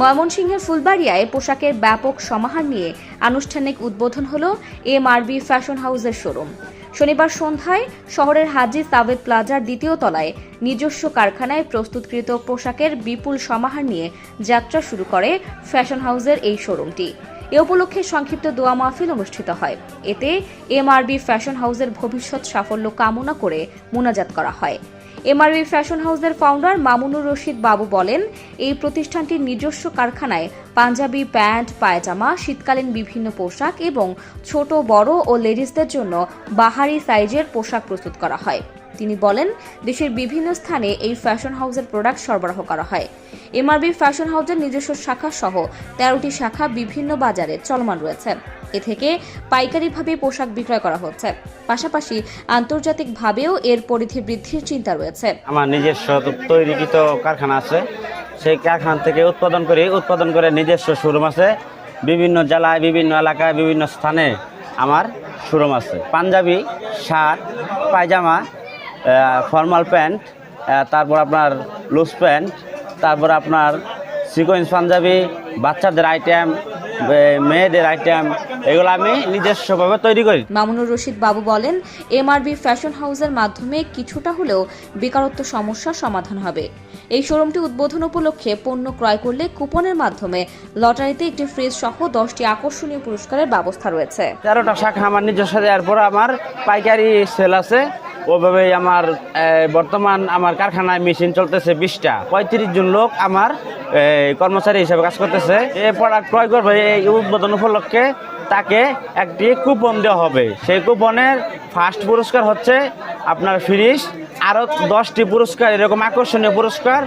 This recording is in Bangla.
ময়মনসিংহের ফুলবাড়িয়ায় পোশাকের ব্যাপক সমাহার নিয়ে আনুষ্ঠানিক উদ্বোধন হল এমআরবি ফ্যাশন হাউসের শোরুম। শনিবার সন্ধ্যায় শহরের হাজি সাবেদ প্লাজার দ্বিতীয় তলায় নিজস্ব কারখানায় প্রস্তুতকৃত পোশাকের বিপুল সমাহার নিয়ে যাত্রা শুরু করে ফ্যাশন হাউসের এই শোরুমটি। এ উপলক্ষে সংক্ষিপ্ত দোয়া মাহফিল অনুষ্ঠিত হয়। এতে এম এমআরবি ফ্যাশন হাউসের ভবিষ্যৎ সাফল্য কামনা করে মোনাজাত করা হয়। এমআরবি ফ্যাশন হাউসের ফাউন্ডার মামুনুর রশিদ বাবু বলেন, এই প্রতিষ্ঠানটির নিজস্ব কারখানায় পাঞ্জাবি প্যান্ট, পায়জামা, শীতকালীন বিভিন্ন পোশাক এবং ছোট, বড় ও লেডিসদের জন্য বাহারি সাইজের পোশাক প্রস্তুত করা হয়। তিনি বলেন, দেশের বিভিন্ন স্থানে এই ফ্যাশন হাউসের প্রোডাক্ট সরবরাহ করা হয়। এমআরবি ফ্যাশন হাউসের নিজস্ব শাখা সহ তেরোটি শাখা বিভিন্ন বাজারে চলমান রয়েছে। এ থেকে পাইকারিভাবে পোশাক বিক্রয় করা হচ্ছে। পাশাপাশি আন্তর্জাতিকভাবেও এর পরিধি বৃদ্ধির চিন্তা রয়েছে। আমার নিজস্ব তৈরিকৃত কারখানা আছে। সেই কারখানা থেকে উৎপাদন করি। উৎপাদন করে নিজস্ব শোরুম আছে। বিভিন্ন জেলায়, বিভিন্ন এলাকায়, বিভিন্ন স্থানে আমার শোরুম আছে। পাঞ্জাবি, শার্ট, পায়জামা ফর্মাল প্যান্ট তারপর আপনার লুজ প্যান্ট তারপর আপনার সিকোয়েন্স পাঞ্জাবি বাচ্চাদের আইটেম মেয়েদের আইটেম এগুলো আমি নিজস্বভাবে তৈরি করি। মামুনুর রশিদ বাবু বলেন এমআরবি ফ্যাশন হাউসের মাধ্যমে কিছুটা হলেও বেকারত্ব সমস্যার সমাধান হবে। এই শোরুমটি উদ্বোধন উপলক্ষে পণ্য ক্রয় করলে কুপনের মাধ্যমে লটারিতে একটি ফ্রিজ সহ দশটি আকর্ষণীয় পুরস্কারের ব্যবস্থা রয়েছে। তেরোটা শাখা আমার নিজস্ব দেওয়ার পর আমার পাইকারি সেল আছে। ওভাবেই আমার বর্তমান আমার কারখানায় মেশিন চলতেছে বিশটা। পঁয়ত্রিশ জন লোক আমার কর্মচারী হিসাবে কাজ করতেছে। এ প্রোডাক্ট ক্রয় করবে এই উদ্বোধন উপলক্ষে তাকে একটি কুপন দেওয়া হবে। সেই কুপনের ফার্স্ট পুরস্কার হচ্ছে আপনার ফ্রিজ আরও দশটি পুরস্কার, এরকম আকর্ষণীয় পুরস্কার।